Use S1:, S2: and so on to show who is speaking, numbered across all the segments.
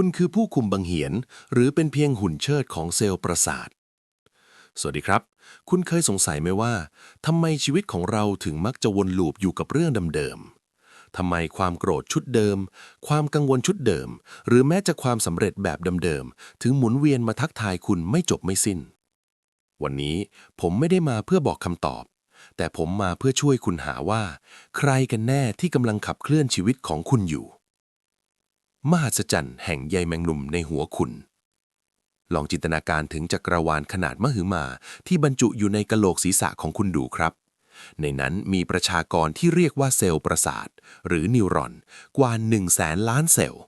S1: คุณคือผู้คุมบังเหียน หรือเป็นเพียงหุ่นเชิดของเซลล์ประสาท สวัสดีครับ คุณเคยสงสัยไหมว่าทำไมชีวิตของเราถึงมักจะวนลูปอยู่กับเรื่องเดิมๆทำไมความโกรธชุดเดิม ความกังวลชุดเดิม หรือแม้จะความสำเร็จแบบเดิมๆถึงหมุนเวียนมาทักทายคุณไม่จบไม่สิ้น วันนี้ผมไม่ได้มาเพื่อบอกคำตอบ แต่ผมมาเพื่อช่วยคุณหาว่า ใครกันแน่ที่กำลังขับเคลื่อนชีวิตของคุณอยู่ มหัศจรรย์แห่งใยแมงมุมในหัวคุณ ลองจินตนาการถึงจักรวาลขนาดมหึมา ที่บรรจุอยู่ในกะโหลกศีรษะของคุณดูครับ ในนั้นมีประชากรที่เรียกว่าเซลล์ประสาท หรือนิวรอน กว่า 1 0 0 0 0แสนล้านเซลล์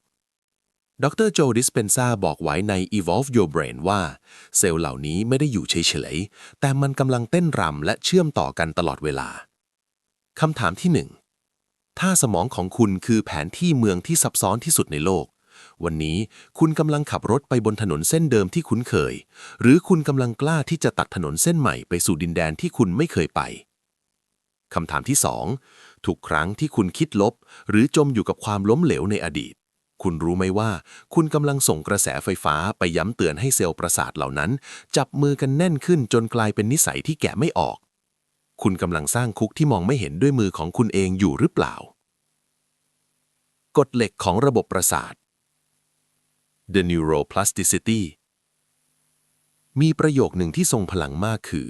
S1: ดรโจดิสเปนซาบอกไว้ใน Evolve Your Brain ว่า เซลล์เหล่านี้ไม่ได้อยู่เฉยๆ แต่มันกำลังเต้นรำและเชื่อมต่อกันตลอดเวลาคำถามที่หนึ่ง ถ้าสมองของคุณคือแผนที่เมืองที่ซับซ้อนที่สุดในโลก วันนี้คุณกำลังขับรถไปบนถนนเส้นเดิมที่คุ้นเคย หรือคุณกำลังกล้าที่จะตัดถนนเส้นใหม่ไปสู่ดินแดนที่คุณไม่เคยไปคำถามที่สองทุกครั้งที่คุณคิดลบ หรือจมอยู่กับความล้มเหลวในอดีต คุณรู้ไหมว่า คุณกำลังส่งกระแสไฟฟ้าไปย้ำเตือนให้เซลล์ประสาทเหล่านั้น จับมือกันแน่นขึ้นจนกลายเป็นนิสัยที่แกะไม่ออก คุณกำลังสร้างคุกที่มองไม่เห็นด้วยมือของคุณเองอยู่หรือเปล่า กฎเหล็กของระบบประสาท The Neuroplasticity มีประโยคหนึ่งที่ทรงพลังมากคือ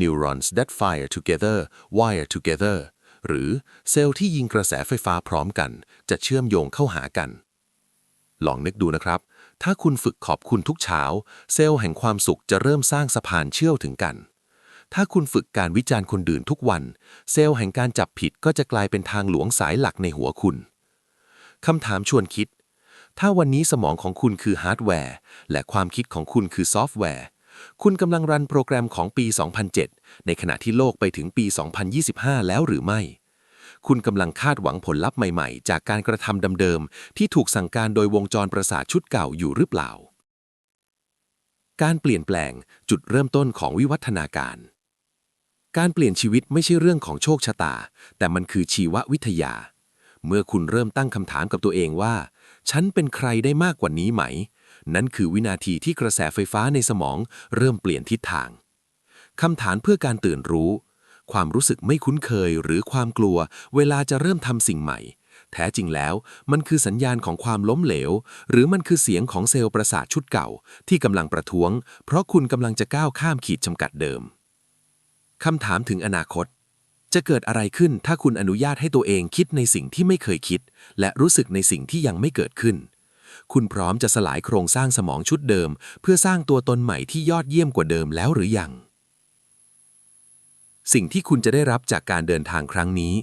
S1: neurons that fire together wire together หรือเซลล์ที่ยิงกระแสไฟฟ้าพร้อมกัน จะเชื่อมโยงเข้าหากัน ลองนึกดูนะครับ ถ้าคุณฝึกขอบคุณทุกเช้า เซลล์แห่งความสุขจะเริ่มสร้างสะพานเชื่อมถึงกัน ถ้าคุณฝึกการวิจารณ์คนอื่นทุกวัน เซลล์แห่งการจับผิดก็จะกลายเป็นทางหลวงสายหลักในหัวคุณคำถามชวนคิด ถ้าวันนี้สมองของคุณคือฮาร์ดแวร์ และความคิดของคุณคือซอฟต์แวร์ คุณกำลังรันโปรแกรมของปี 2007 ในขณะที่โลกไปถึงปี 2025 แล้วหรือไม่ คุณกำลังคาดหวังผลลัพธ์ใหม่ๆ จากการกระทำเดิมๆ ที่ถูกสั่งการโดยวงจรประสาทชุดเก่าอยู่หรือเปล่า การเปลี่ยนแปลงจุดเริ่มต้นของวิวัฒนาการ การเปลี่ยนชีวิตไม่ใช่เรื่องของโชคชะตา แต่มันคือชีววิทยา เมื่อคุณเริ่มตั้งคำถามกับตัวเองว่า ฉันเป็นใครได้มากกว่านี้ไหม นั่นคือวินาทีที่กระแสไฟฟ้าในสมองเริ่มเปลี่ยนทิศทางคำถามเพื่อการตื่นรู้ ความรู้สึกไม่คุ้นเคยหรือความกลัว เวลาจะเริ่มทำสิ่งใหม่ แท้จริงแล้ว มันคือสัญญาณของความล้มเหลว หรือมันคือเสียงของเซลล์ประสาทชุดเก่า ที่กำลังประท้วง เพราะคุณกำลังจะก้าวข้ามขีดจำกัดเดิม คำถามถึงอนาคต จะเกิดอะไรขึ้นถ้าคุณอนุญาตให้ตัวเองคิดในสิ่งที่ไม่เคยคิด และรู้สึกในสิ่งที่ยังไม่เกิดขึ้น คุณพร้อมจะสลายโครงสร้างสมองชุดเดิม เพื่อสร้างตัวตนใหม่ที่ยอดเยี่ยมกว่าเดิมแล้วหรือยัง สิ่งที่คุณจะได้รับจากการเดินทางครั้งนี้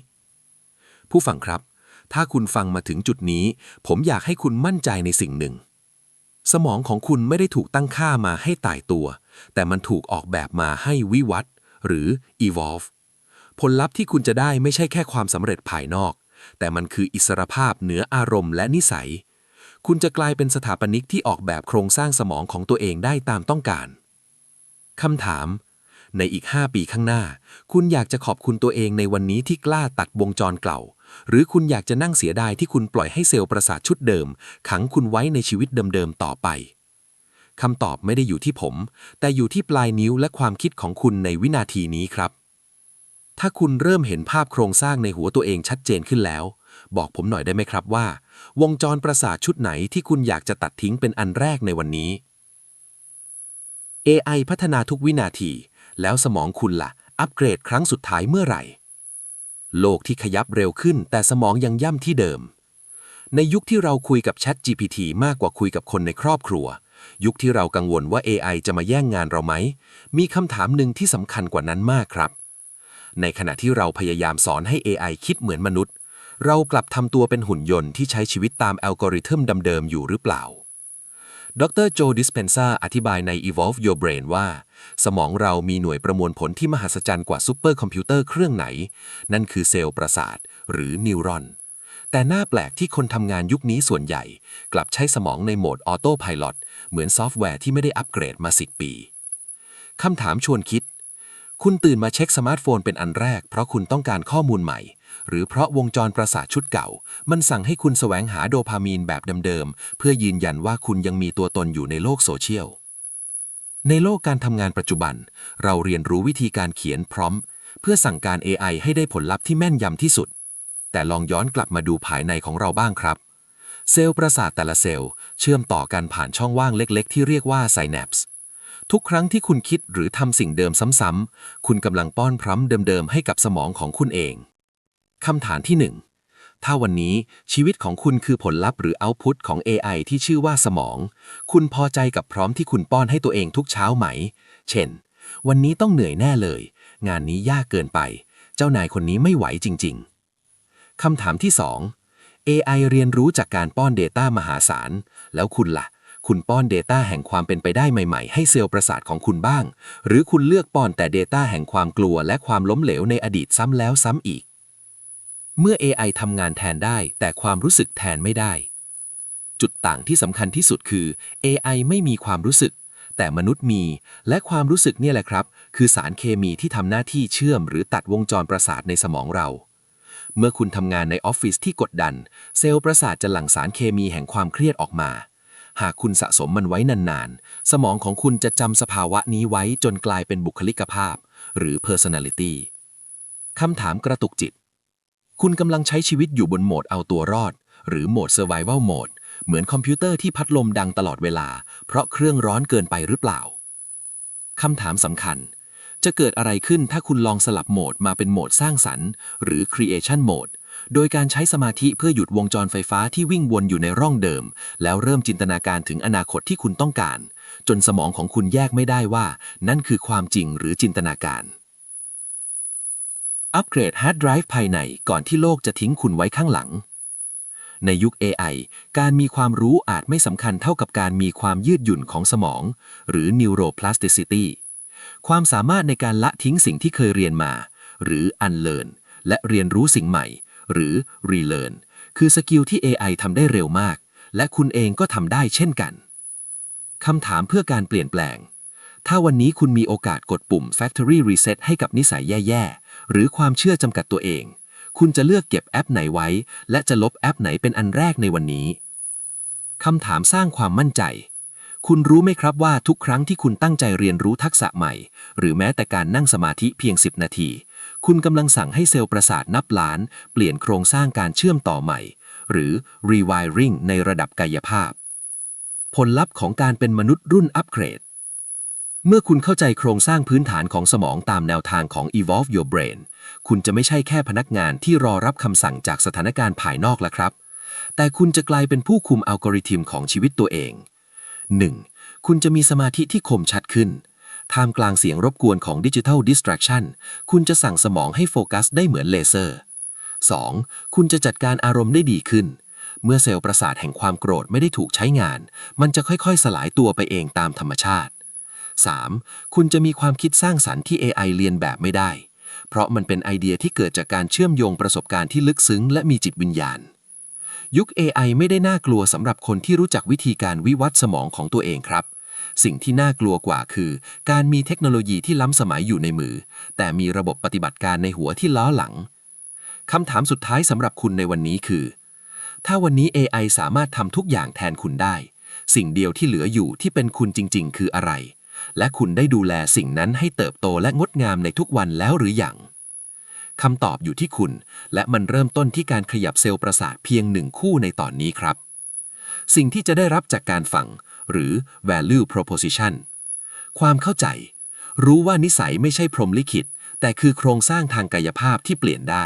S1: ผู้ฟังครับ ถ้าคุณฟังมาถึงจุดนี้ ผมอยากให้คุณมั่นใจในสิ่งหนึ่งสมองของคุณไม่ได้ถูกตั้งค่ามาให้ตายตัว แต่มันถูกออกแบบมาให้วิวัฒน์ หรือ evolve ผลลัพธ์ที่คุณจะได้ไม่ใช่แค่ความสำเร็จภายนอก แต่มันคืออิสรภาพเหนืออารมณ์และนิสัย คุณจะกลายเป็นสถาปนิกที่ออกแบบโครงสร้างสมองของตัวเองได้ตามต้องการคำถาม ในอีก 5 ปีข้างหน้า คุณอยากจะขอบคุณตัวเองในวันนี้ที่กล้าตัดวงจรเก่า หรือคุณอยากจะนั่งเสียดายที่คุณปล่อยให้เซลล์ประสาทชุดเดิม ขังคุณไว้ในชีวิตเดิมๆต่อไป คำตอบไม่ได้อยู่ที่ผม แต่อยู่ที่ปลายนิ้วและความคิดของคุณในวินาทีนี้ครับ ถ้าคุณเริ่มเห็นภาพโครงสร้างในหัวตัวเองชัดเจนขึ้นแล้ว บอกผมหน่อยได้ไหมครับว่า วงจรประสาทชุดไหนที่คุณอยากจะตัดทิ้งเป็นอันแรกในวันนี้ AI พัฒนาทุกวินาที แล้วสมองคุณละ่ะ อัปเกรดครั้งสุดท้ายเมื่อไหร่ โลกที่ขยับเร็วขึ้น แต่สมองยังย่ำที่เดิม ในยุคที่เราคุยกับ Chat GPT มากกว่าคุยกับคนในครอบครัว ยุคที่เรากังวลว่า AI จะมาแย่งงานเราไหม มีคำถามหนึ่งที่สำคัญกว่านั้นมากครับ ในขณะที่เราพยายามสอนให้ AI คิดเหมือนมนุษย์ เรากลับทำตัวเป็นหุ่นยนต์ที่ใช้ชีวิตตามอัลกอริทึมเดิมๆอยู่หรือเปล่า ดรโจดิสเพนซาอธิบายใน Evolve Your Brain ว่า สมองเรามีหน่วยประมวลผลที่มหัศจรรย์กว่าซูเปอร์คอมพิวเตอร์เครื่องไหน นั่นคือเซลล์ประสาท หรือนิวรอน แต่น่าแปลกที่คนทำงานยุคนี้ส่วนใหญ่ กลับใช้สมองในโหมดออโต้พายโเหมือนซอฟต์แวร์ที่ไม่ได้อัปเกรดมา 10 ปี คำถามชวนคิด คุณตื่นมาเช็คสมาร์ทโฟนเป็นอันแรก เพราะคุณต้องการข้อมูลใหม่ หรือเพราะวงจรประสาทชุดเก่า มันสั่งให้คุณแสวงหาโดพามีนแบบเดิมๆ เพื่อยืนยันว่าคุณยังมีตัวตนอยู่ในโลกโซเชียล ในโลกการทำงานปัจจุบัน เราเรียนรู้วิธีการเขียนพร้อม เพื่อสั่งการ AI ให้ได้ผลลัพธ์ที่แม่นยำที่สุด แต่ลองย้อนกลับมาดูภายในของเราบ้างครับ เซลล์ประสาทแต่ละเซลล์เชื่อมต่อกันผ่านช่องว่างเล็กๆ ที่เรียกว่าไซแนปส์ทุกครั้งที่คุณคิดหรือทำสิ่งเดิมซ้ำๆ คุณกำลังป้อนพร้ำเดิมๆ ให้กับสมองของคุณเองคำถามที่ 1 ถ้าวันนี้ชีวิตของคุณคือผลลัพธ์หรือเอาต์พุตของ AI ที่ชื่อว่าสมอง คุณพอใจกับพร้อมที่คุณป้อนให้ตัวเองทุกเช้าไหม เช่น วันนี้ต้องเหนื่อยแน่เลย งานนี้ยากเกินไป เจ้านายคนนี้ไม่ไหวจริง ๆ คำถามที่ 2 AI เรียนรู้จากการป้อน Data มหาศาล แล้วคุณล่ะ คุณป้อน Data แห่งความเป็นไปได้ใหม่ๆ ให้เซลล์ประสาทของคุณบ้าง หรือคุณเลือกป้อนแต่ Data แห่งความกลัวและความล้มเหลวในอดีตซ้ำแล้วซ้ำอีก เมื่อ AI ทำงานแทนได้ แต่ความรู้สึกแทนไม่ได้ จุดต่างที่สำคัญที่สุดคือ AI ไม่มีความรู้สึกแต่มนุษย์มี และความรู้สึกเนี่ยแหละครับ คือสารเคมีที่ทำหน้าที่เชื่อมหรือตัดวงจรประสาทในสมองเรา เมื่อคุณทำงานในออฟฟิศที่กดดัน เซลล์ประสาทจะหลั่งสารเคมีแห่งความเครียดออกมา หากคุณสะสมมันไว้นานๆ สมองของคุณจะจำสภาวะนี้ไว้จนกลายเป็นบุคลิกภาพ หรือ personality คำถามกระตุกจิต คุณกำลังใช้ชีวิตอยู่บนโหมดเอาตัวรอด หรือโหมด survival mode เหมือนคอมพิวเตอร์ที่พัดลมดังตลอดเวลา เพราะเครื่องร้อนเกินไปหรือเปล่า คำถามสำคัญ จะเกิดอะไรขึ้นถ้าคุณลองสลับโหมดมาเป็นโหมดสร้างสรรค์ หรือ creation mode โดยการใช้สมาธิเพื่อหยุดวงจรไฟฟ้าที่วิ่งวนอยู่ในร่องเดิม แล้วเริ่มจินตนาการถึงอนาคตที่คุณต้องการ จนสมองของคุณแยกไม่ได้ว่า นั่นคือความจริงหรือจินตนาการ อัปเกรดฮาร์ดไดรฟ์ภายในก่อนที่โลกจะทิ้งคุณไว้ข้างหลัง ในยุค AI การมีความรู้อาจไม่สำคัญเท่ากับการมีความยืดหยุ่นของสมอง หรือ neuroplasticity ความสามารถในการละทิ้งสิ่งที่เคยเรียนมา หรือ unlearn และเรียนรู้สิ่งใหม่ หรือ relearn คือสกิลที่ AI ทำได้เร็วมาก และคุณเองก็ทำได้เช่นกันคำถามเพื่อการเปลี่ยนแปลง ถ้าวันนี้คุณมีโอกาสกดปุ่ม Factory Reset ให้กับนิสัยแย่ๆ หรือความเชื่อจำกัดตัวเอง คุณจะเลือกเก็บแอปไหนไว้ และจะลบแอปไหนเป็นอันแรกในวันนี้คำถามสร้างความมั่นใจ คุณรู้ไหมครับว่าทุกครั้งที่คุณตั้งใจเรียนรู้ทักษะใหม่ หรือแม้แต่การนั่งสมาธิเพียง 10 นาที คุณกำลังสั่งให้เซลล์ประสาทนับล้าน เปลี่ยนโครงสร้างการเชื่อมต่อใหม่ หรือ rewiring ในระดับกายภาพ ผลลัพธ์ของการเป็นมนุษย์รุ่นอัปเกรด เมื่อคุณเข้าใจโครงสร้างพื้นฐานของสมองตามแนวทางของ Evolve Your Brain คุณจะไม่ใช่แค่พนักงานที่รอรับคำสั่งจากสถานการณ์ภายนอกแล้วครับ แต่คุณจะกลายเป็นผู้คุมอัลกอริทึมของชีวิตตัวเอง 1. คุณจะมีสมาธิที่คมชัดขึ้น ท่ามกลางเสียงรบกวนของดิจิทัลดิสแทรกชันคุณจะสั่งสมองให้โฟกัสได้เหมือนเลเซอร์ 2. คุณจะจัดการอารมณ์ได้ดีขึ้น เมื่อเซลล์ประสาทแห่งความโกรธไม่ได้ถูกใช้งาน มันจะค่อยๆ สลายตัวไปเองตามธรรมชาติ 3. คุณจะมีความคิดสร้างสรรค์ที่ AI เรียนแบบไม่ได้ เพราะมันเป็นไอเดียที่เกิดจากการเชื่อมโยงประสบการณ์ที่ลึกซึ้งและมีจิตวิญญาณ ยุค AI ไม่ได้น่ากลัวสำหรับคนที่รู้จักวิธีการวิวัฒน์สมองของตัวเองครับ สิ่งที่น่ากลัวกว่าคือ การมีเทคโนโลยีที่ล้ำสมัยอยู่ในมือ แต่มีระบบปฏิบัติการในหัวที่ล้อหลังคำถามสุดท้ายสำหรับคุณในวันนี้คือ ถ้าวันนี้ AI สามารถทำทุกอย่างแทนคุณได้ สิ่งเดียวที่เหลืออยู่ที่เป็นคุณจริง ๆ คืออะไร และคุณได้ดูแลสิ่งนั้นให้เติบโตและงดงามในทุกวันแล้วหรือยัง คำตอบอยู่ที่คุณ และมันเริ่มต้นที่การขยับเซลล์ประสาทเพียงหนึ่งคู่ในตอนนี้ครับ สิ่งที่จะได้รับจากการฟัง หรือ value proposition ความเข้าใจ รู้ว่านิสัยไม่ใช่พรหมลิขิต แต่คือโครงสร้างทางกายภาพที่เปลี่ยนได้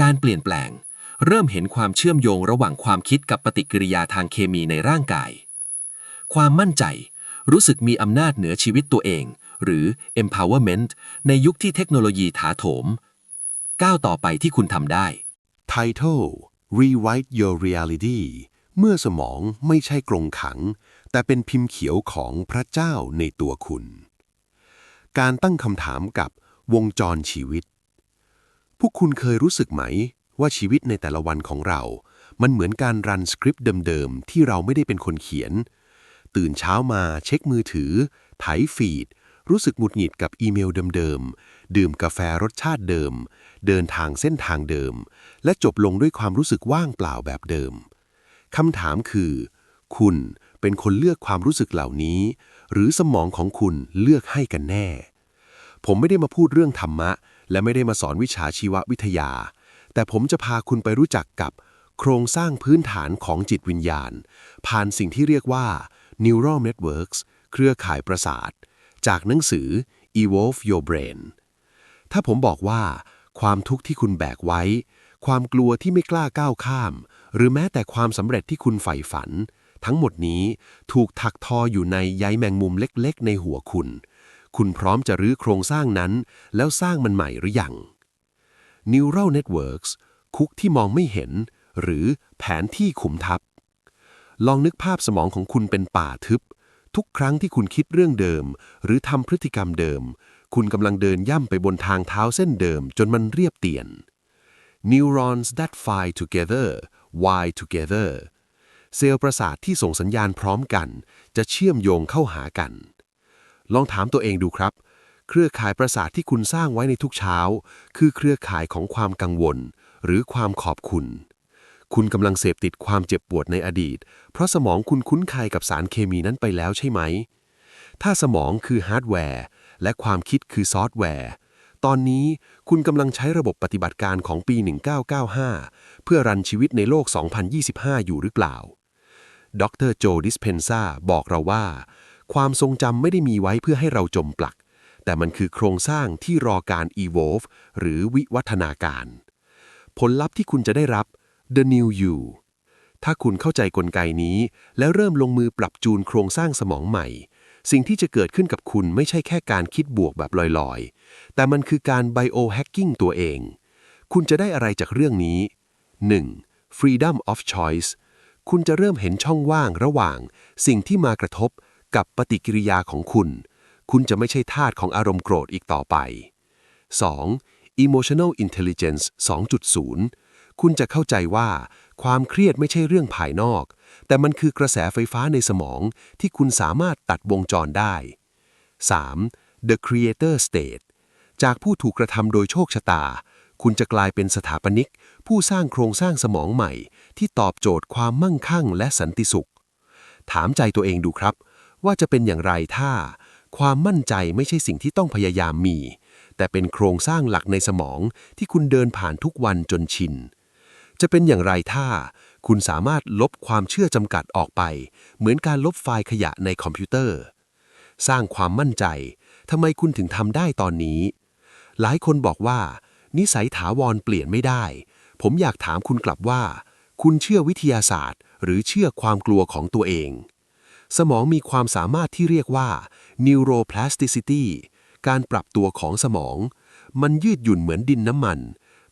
S1: การเปลี่ยนแปลง เริ่มเห็นความเชื่อมโยงระหว่างความคิดกับปฏิกิริยาทางเคมีในร่างกาย ความมั่นใจ รู้สึกมีอำนาจเหนือชีวิตตัวเอง หรือ empowerment ในยุคที่เทคโนโลยีถาโถม ก้าวต่อไปที่คุณทำได้
S2: Title Rewrite Your Reality เมื่อสมองไม่ใช่กรงขัง แต่เป็นพิมพ์เขียวของพระเจ้าในตัวคุณ การตั้งคำถามกับวงจรชีวิต พวกคุณเคยรู้สึกไหม ว่าชีวิตในแต่ละวันของเรา มันเหมือนการรันสคริปต์เดิมๆ ที่เราไม่ได้เป็นคนเขียน ตื่นเช้ามาเช็คมือถือ ไถฟีด
S1: รู้สึกหงุดหงิดกับอีเมลเดิมๆ ดื่มกาแฟรสชาติเดิม เดินทางเส้นทางเดิม และจบลงด้วยความรู้สึกว่างเปล่าแบบเดิม คำถามคือ คุณเป็นคนเลือกความรู้สึกเหล่านี้ หรือสมองของคุณเลือกให้กันแน่ ผมไม่ได้มาพูดเรื่องธรรมะ และไม่ได้มาสอนวิชาชีววิทยา แต่ผมจะพาคุณไปรู้จักกับโครงสร้างพื้นฐานของจิตวิญญาณ ผ่านสิ่งที่เรียกว่า neural networks เครือข่ายประสาท จากหนังสือ Evolve Your Brain ถ้าผมบอกว่า ความทุกข์ที่คุณแบกไว้ ความกลัวที่ไม่กล้าก้าวข้าม หรือแม้แต่ความสำเร็จที่คุณใฝ่ฝัน ทั้งหมดนี้ถูกถักทออยู่ในใยแมงมุมเล็กๆ ในหัวคุณ คุณพร้อมจะรื้อโครงสร้างนั้น แล้วสร้างมันใหม่หรือยัง Neural Networks คุกที่มองไม่เห็น หรือแผนที่ขุมทับลองนึกภาพสมองของคุณเป็นป่าทึบ ทุกครั้งที่คุณคิดเรื่องเดิม หรือทำพฤติกรรมเดิม คุณกำลังเดินย่ำไปบนทางเท้าเส้นเดิมจนมันเรียบเตียน Neurons that fire together wire together เซลล์ประสาทที่ส่งสัญญาณพร้อมกัน จะเชื่อมโยงเข้าหากัน ลองถามตัวเองดูครับ เครือข่ายประสาทที่คุณสร้างไว้ในทุกเช้า คือเครือข่ายของความกังวล หรือความขอบคุณ คุณกำลังเสพติดความเจ็บปวดในอดีต เพราะสมองคุณคุ้นเคยกับสารเคมีนั้นไปแล้วใช่ไหม ถ้าสมองคือฮาร์ดแวร์ และความคิดคือซอฟต์แวร์ ตอนนี้คุณกำลังใช้ระบบปฏิบัติการของปี 1995 เพื่อรันชีวิตในโลก 2025 อยู่หรือเปล่า ดรโจดิสเพนซาบอกเราว่า ความทรงจำไม่ได้มีไว้เพื่อให้เราจมปลัก แต่มันคือโครงสร้างที่รอการ evolve หรือวิวัฒนาการ ผลลัพธ์ที่คุณจะได้รับ the new you ถ้าคุณเข้าใจกลไกนี้ แล้วเริ่มลงมือปรับจูนโครงสร้างสมองใหม่ สิ่งที่จะเกิดขึ้นกับคุณไม่ใช่แค่การคิดบวกแบบลอยๆ แต่มันคือการ biohacking ตัวเอง คุณจะได้อะไรจากเรื่องนี้ 1. freedom of choice คุณจะเริ่มเห็นช่องว่างระหว่าง สิ่งที่มากระทบกับปฏิกิริยาของคุณ คุณจะไม่ใช่ทาสของอารมณ์โกรธอีกต่อไป 2. emotional intelligence 2.0 คุณจะเข้าใจว่า ความเครียดไม่ใช่เรื่องภายนอก แต่มันคือกระแสไฟฟ้าในสมองที่คุณสามารถตัดวงจรได้ 3. the creator state จากผู้ถูกกระทำโดยโชคชะตา คุณจะกลายเป็นสถาปนิก ผู้สร้างโครงสร้างสมองใหม่ ที่ตอบโจทย์ความมั่งคั่งและสันติสุข ถามใจตัวเองดูครับ ว่าจะเป็นอย่างไรถ้า ความมั่นใจไม่ใช่สิ่งที่ต้องพยายามมี แต่เป็นโครงสร้างหลักในสมองที่คุณเดินผ่านทุกวันจนชิน จะเป็นอย่างไรถ้า คุณสามารถลบความเชื่อจำกัดออกไป เหมือนการลบไฟล์ขยะในคอมพิวเตอร์ สร้างความมั่นใจทำไมคุณถึงทำได้ตอนนี้ หลายคนบอกว่า นิสัยถาวรเปลี่ยนไม่ได้ ผมอยากถามคุณกลับว่า คุณเชื่อวิทยาศาสตร์ หรือเชื่อความกลัวของตัวเอง สมองมีความสามารถที่เรียกว่า neuroplasticity การปรับตัวของสมอง มันยืดหยุ่นเหมือนดินน้ำมัน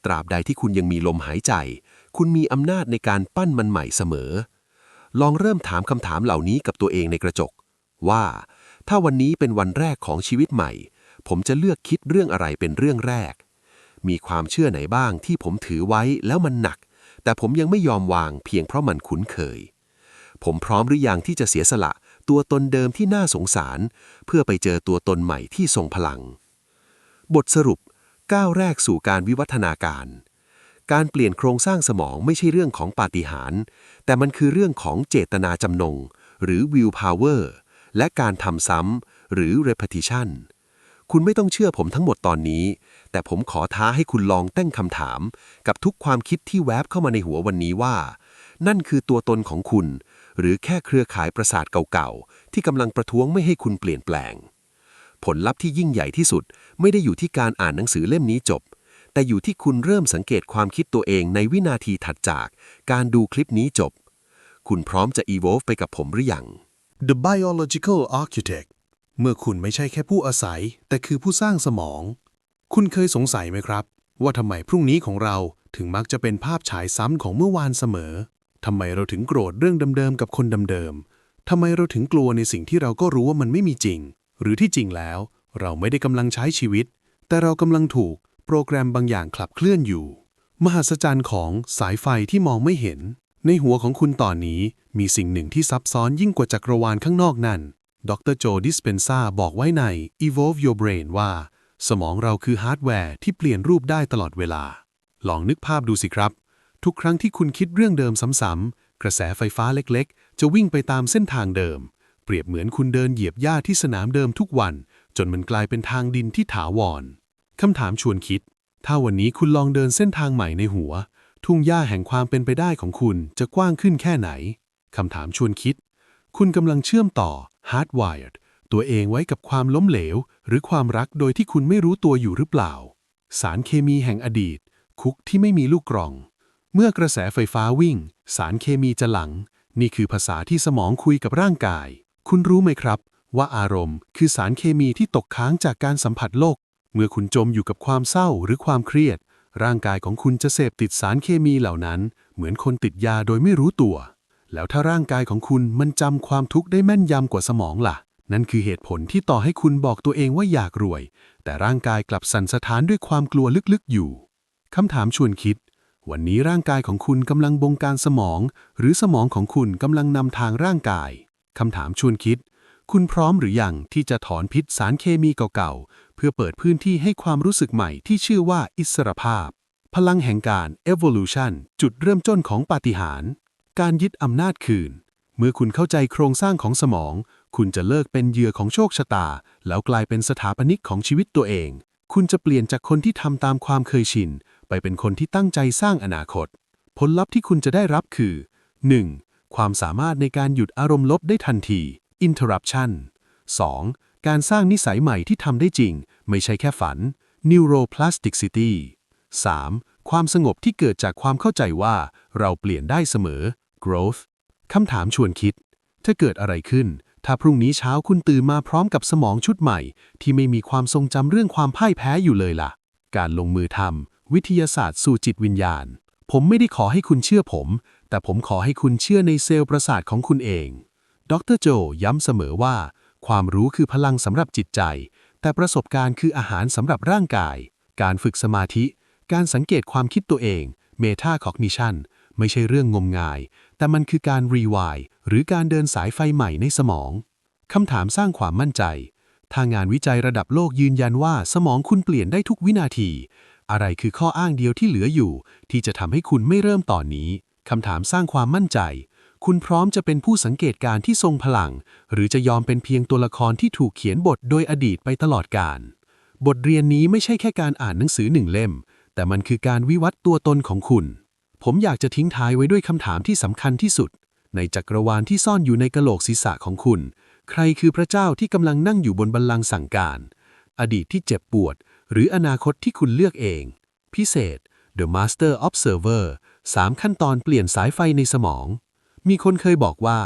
S1: ตราบใดที่คุณยังมีลมหายใจ คุณมีอำนาจในการปั้นมันใหม่เสมอ ลองเริ่มถามคำถามเหล่านี้กับตัวเองในกระจก ว่า ถ้าวันนี้เป็นวันแรกของชีวิตใหม่ ผมจะเลือกคิดเรื่องอะไรเป็นเรื่องแรก มีความเชื่อไหนบ้างที่ผมถือไว้แล้วมันหนัก แต่ผมยังไม่ยอมวางเพียงเพราะมันคุ้นเคย ผมพร้อมหรือยังที่จะเสียสละตัวตนเดิมที่น่าสงสาร เพื่อไปเจอตัวตนใหม่ที่ทรงพลัง บทสรุปก้าวแรกสู่การวิวัฒนาการ การเปลี่ยนโครงสร้างสมองไม่ใช่เรื่องของปาฏิหาริย์แต่มันคือเรื่องของเจตนาจำนง หรือ will power และการทำซ้ำหรือ repetition คุณไม่ต้องเชื่อผมทั้งหมดตอนนี้ แต่ผมขอท้าให้คุณลองตั้งคำถาม กับทุกความคิดที่แวบเข้ามาในหัววันนี้ว่า นั่นคือตัวตนของคุณ หรือแค่เครือข่ายประสาทเก่าๆ ที่กำลังประท้วงไม่ให้คุณเปลี่ยนแปลง ผลลัพธ์ที่ยิ่งใหญ่ที่สุดไม่ได้อยู่ที่การอ่านหนังสือเล่มนี้จบ แต่อยู่ที่คุณเริ่มสังเกตความคิดตัวเองในวินาทีถัดจาก การดูคลิปนี้จบ คุณพร้อมจะ evolve ไปกับผมหรือยัง
S3: The Biological Architect เมื่อคุณไม่ใช่แค่ผู้อาศัย แต่คือผู้สร้างสมอง คุณเคยสงสัยไหมครับ ว่าทำไมพรุ่งนี้ของเราถึงมักจะเป็นภาพฉายซ้ำของเมื่อวานเสมอทำไมเราถึงโกรธเรื่องเดิมๆกับคนเดิมๆทำไมเราถึงกลัวในสิ่งที่เราก็รู้ว่ามันไม่มีจริง หรือที่จริงแล้ว เราไม่ได้กำลังใช้ชีวิต แต่เรากำลังถูก โปรแกรมบางอย่างขับเคลื่อนอยู่ มหัศจรรย์ของสายไฟที่มองไม่เห็น ในหัวของคุณตอนนี้มีสิ่งหนึ่งที่ซับซ้อนยิ่งกว่าจักรวาลข้างนอกนั่น ดรโจดิสเปนซาบอกไว้ใน Evolve Your Brain ว่า สมองเราคือฮาร์ดแวร์ที่เปลี่ยนรูปได้ตลอดเวลา ลองนึกภาพดูสิครับ ทุกครั้งที่คุณคิดเรื่องเดิมซ้ำๆกระแสไฟฟ้าเล็กๆ จะวิ่งไปตามเส้นทางเดิม เปรียบเหมือนคุณเดินเหยียบหญ้าที่สนามเดิมทุกวัน จนมันกลายเป็นทางดินที่ถาวร คำถามชวนคิด ถ้าวันนี้คุณลองเดินเส้นทางใหม่ในหัว ทุ่งหญ้าแห่งความเป็นไปได้ของคุณจะกว้างขึ้นแค่ไหน คำถามชวนคิด คุณกำลังเชื่อมต่อ hardwired ตัวเองไว้กับความล้มเหลว หรือความรักโดยที่คุณไม่รู้ตัวอยู่หรือเปล่า สารเคมีแห่งอดีต คุกที่ไม่มีลูกกรอง เมื่อกระแสไฟฟ้าวิ่ง สารเคมีจะหลัง นี่คือภาษาที่สมองคุยกับร่างกาย คุณรู้ไหมครับ ว่าอารมณ์ คือสารเคมีที่ตกค้างจากการสัมผัสโลก เมื่อคุณจมอยู่กับความเศร้าหรือความเครียด ร่างกายของคุณจะเสพติดสารเคมีเหล่านั้น เหมือนคนติดยาโดยไม่รู้ตัว แล้วถ้าร่างกายของคุณมันจำความทุกข์ได้แม่นยำกว่าสมองล่ะ นั่นคือเหตุผลที่ต่อให้คุณบอกตัวเองว่าอยากรวย แต่ร่างกายกลับสั่นสะท้านด้วยความกลัวลึกๆอยู่คำถามชวนคิด วันนี้ร่างกายของคุณกำลังบงการสมอง หรือสมองของคุณกำลังนำทางร่างกายคำถามชวนคิด คุณพร้อมหรือยังที่จะถอนพิษสารเคมีเก่าๆ เพื่อเปิดพื้นที่ให้ความรู้สึกใหม่ที่ชื่อว่าอิสรภาพ พลังแห่งการ evolution จุดเริ่มต้นของปาฏิหาริย์การยึดอำนาจคืน เมื่อคุณเข้าใจโครงสร้างของสมอง คุณจะเลิกเป็นเหยื่อของโชคชะตา แล้วกลายเป็นสถาปนิกของชีวิตตัวเอง คุณจะเปลี่ยนจากคนที่ทำตามความเคยชิน ไปเป็นคนที่ตั้งใจสร้างอนาคต ผลลัพธ์ที่คุณจะได้รับคือ 1. ความสามารถในการหยุดอารมณ์ลบได้ทันที interruption 2. การสร้างนิสัยใหม่ที่ทำได้จริง ไม่ใช่แค่ฝัน neuroplasticity 3. ความสงบที่เกิดจากความเข้าใจว่า เราเปลี่ยนได้เสมอ growth คำถามชวนคิด ถ้าเกิดอะไรขึ้น ถ้าพรุ่งนี้เช้าคุณตื่นมาพร้อมกับสมองชุดใหม่ ที่ไม่มีความทรงจำเรื่องความพ่ายแพ้อยู่เลยล่ะ การลงมือทำวิทยาศาสตร์สู่จิตวิญญาณ ผมไม่ได้ขอให้คุณเชื่อผม แต่ผมขอให้คุณเชื่อในเซลล์ประสาทของคุณเอง ดรโจย้ำเสมอว่า ความรู้คือพลังสำหรับจิตใจ แต่ประสบการณ์คืออาหารสำหรับร่างกาย การฝึกสมาธิ การสังเกตความคิดตัวเอง Meta Cognition ไม่ใช่เรื่องงมงาย แต่มันคือการรีวายหรือการเดินสายไฟใหม่ในสมองคำถามสร้างความมั่นใจถ้างานวิจัยระดับโลกยืนยันว่าสมองคุณเปลี่ยนได้ทุกวินาที อะไรคือข้ออ้างเดียวที่เหลืออยู่ ที่จะทำให้คุณไม่เริ่มตอนนี้คำถามสร้างความมั่นใจ คุณพร้อมจะเป็นผู้สังเกตการณ์ที่ทรงพลัง หรือจะยอมเป็นเพียงตัวละครที่ถูกเขียนบทโดยอดีตไปตลอดกาลบทเรียนนี้ไม่ใช่แค่การอ่านหนังสือหนึ่งเล่ม แต่มันคือการวิวัฒน์ตัวตนของคุณ ผมอยากจะทิ้งท้ายไว้ด้วยคำถามที่สำคัญที่สุด ในจักรวาลที่ซ่อนอยู่ในกะโหลกศีรษะของคุณ ใครคือพระเจ้าที่กำลังนั่งอยู่บนบัลลังก์สั่งการ อดีตที่เจ็บปวด หรืออนาคตที่คุณเลือกเอง พิเศษ The Master Observer 3 ขั้นตอนเปลี่ยนสายไฟในสมอง มีคนเคยบอกว่า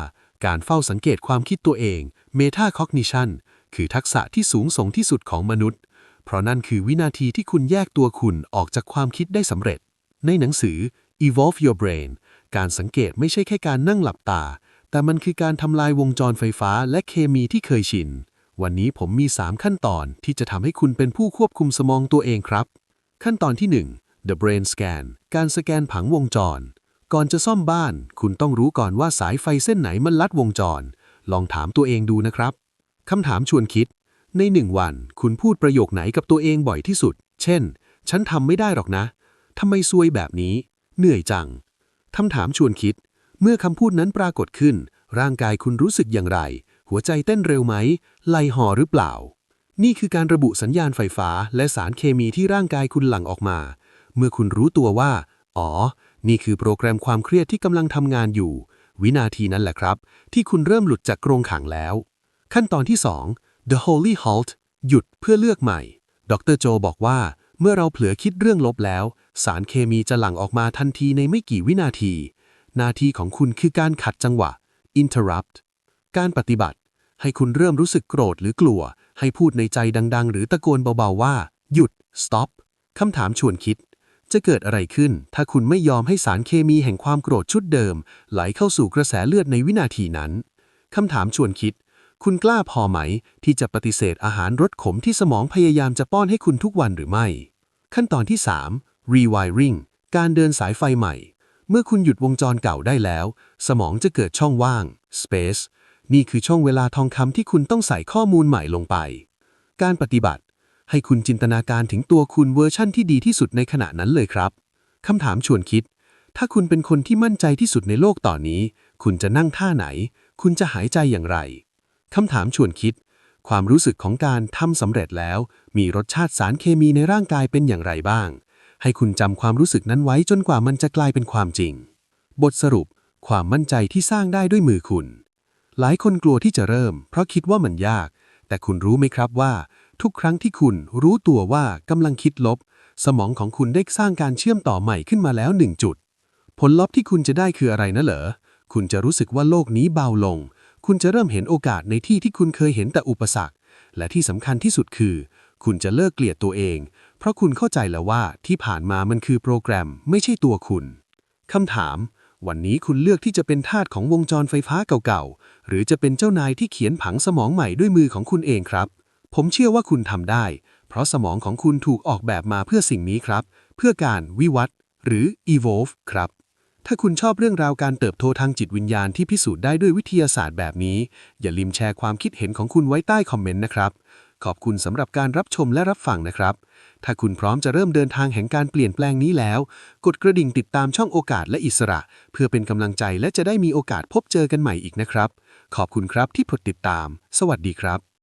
S3: การเฝ้าสังเกตความคิดตัวเอง Meta Cognition คือทักษะที่สูงส่งที่สุดของมนุษย์ เพราะนั่นคือวินาทีที่คุณแยกตัวคุณออกจากความคิดได้สำเร็จ ในหนังสือ Evolve Your Brain การสังเกตไม่ใช่แค่การนั่งหลับตา แต่มันคือการทำลายวงจรไฟฟ้าและเคมีที่เคยชิน วันนี้ผมมี 3 ขั้นตอนที่จะทำให้คุณเป็นผู้ควบคุมสมองตัวเองครับ ขั้นตอนที่ 1 The Brain Scan การสแกนผังวงจร ก่อนจะซ่อมบ้าน คุณต้องรู้ก่อนว่าสายไฟเส้นไหนมันลัดวงจร ลองถามตัวเองดูนะครับคำถามชวนคิด ในหนึ่งวัน คุณพูดประโยคไหนกับตัวเองบ่อยที่สุด เช่น ฉันทำไม่ได้หรอกนะทำไมซวยแบบนี้ เหนื่อยจังคำถามชวนคิด เมื่อคำพูดนั้นปรากฏขึ้น ร่างกายคุณรู้สึกอย่างไร หัวใจเต้นเร็วไหมไหลห่อหรือเปล่า นี่คือการระบุสัญญาณไฟฟ้าและสารเคมีที่ร่างกายคุณหลั่งออกมา เมื่อคุณรู้ตัวว่า อ๋อ นี่คือโปรแกรมความเครียดที่กำลังทำงานอยู่ วินาทีนั้นแหละครับ ที่คุณเริ่มหลุดจากกรงขังแล้ว ขั้นตอนที่ 2 The Holy Halt หยุดเพื่อเลือกใหม่ ดรโจบอกว่า เมื่อเราเผลอคิดเรื่องลบแล้ว สารเคมีจะหลั่งออกมาทันทีในไม่กี่วินาทีหน้าที่ของคุณคือการขัดจังหวะ interrupt การปฏิบัติ ให้คุณเริ่มรู้สึกโกรธหรือกลัว ให้พูดในใจดัง ๆ หรือตะโกนเบา ๆ ว่า หยุด stop คำถามชวนคิด จะเกิดอะไรขึ้น ถ้าคุณไม่ยอมให้สารเคมีแห่งความโกรธชุดเดิม ไหลเข้าสู่กระแสเลือดในวินาทีนั้นคำถามชวนคิด คุณกล้าพอไหม ที่จะปฏิเสธอาหารรสขมที่สมองพยายามจะป้อนให้คุณทุกวันหรือไม่ ขั้นตอนที่ 3 rewiring การเดินสายไฟใหม่ เมื่อคุณหยุดวงจรเก่าได้แล้ว สมองจะเกิดช่องว่าง space นี่คือช่องเวลาทองคำที่คุณต้องใส่ข้อมูลใหม่ลงไป การปฏิบัติ ให้คุณจินตนาการถึงตัวคุณเวอร์ชั่นที่ดีที่สุดในขณะนั้นเลยครับ คำถามชวนคิด ถ้าคุณเป็นคนที่มั่นใจที่สุดในโลกตอนนี้ คุณจะนั่งท่าไหน คุณจะหายใจอย่างไร คำถามชวนคิด ความรู้สึกของการทำสำเร็จแล้ว มีรสชาติสารเคมีในร่างกายเป็นอย่างไรบ้าง ให้คุณจำความรู้สึกนั้นไว้จนกว่ามันจะกลายเป็นความจริง บทสรุป ความมั่นใจที่สร้างได้ด้วยมือคุณ หลายคนกลัวที่จะเริ่ม เพราะคิดว่ามันยาก แต่คุณรู้ไหมครับว่า ทุกครั้งที่คุณรู้ตัวว่ากำลังคิดลบ สมองของคุณได้สร้างการเชื่อมต่อใหม่ขึ้นมาแล้วหนึ่งจุด ผลลัพธ์ที่คุณจะได้คืออะไรนะเหรอ คุณจะรู้สึกว่าโลกนี้เบาลง คุณจะเริ่มเห็นโอกาสในที่ที่คุณเคยเห็นแต่อุปสรรค และที่สำคัญที่สุดคือ คุณจะเลิกเกลียดตัวเอง เพราะคุณเข้าใจแล้วว่าที่ผ่านมามันคือโปรแกรม ไม่ใช่ตัวคุณคำถาม วันนี้คุณเลือกที่จะเป็นทาสของวงจรไฟฟ้าเก่าๆ หรือจะเป็นเจ้านายที่เขียนผังสมองใหม่ด้วยมือของคุณเองครับ ผมเชื่อว่าคุณทำได้ เพราะสมองของคุณถูกออกแบบมาเพื่อสิ่งนี้ครับ เพื่อการวิวัฒน์หรือ evolve ครับ ถ้าคุณชอบเรื่องราวการเติบโตทางจิตวิญญาณที่พิสูจน์ได้ด้วยวิทยาศาสตร์แบบนี้ อย่าลืมแชร์ความคิดเห็นของคุณไว้ใต้คอมเมนต์นะครับ ขอบคุณสำหรับการรับชมและรับฟังนะครับ ถ้าคุณพร้อมจะเริ่มเดินทางแห่งการเปลี่ยนแปลงนี้แล้ว กดกระดิ่งติดตามช่องโอกาสและอิสระ เพื่อเป็นกำลังใจและจะได้มีโอกาสพบเจอกันใหม่อีกนะครับ ขอบคุณครับที่กดติดตาม สวัสดีครับ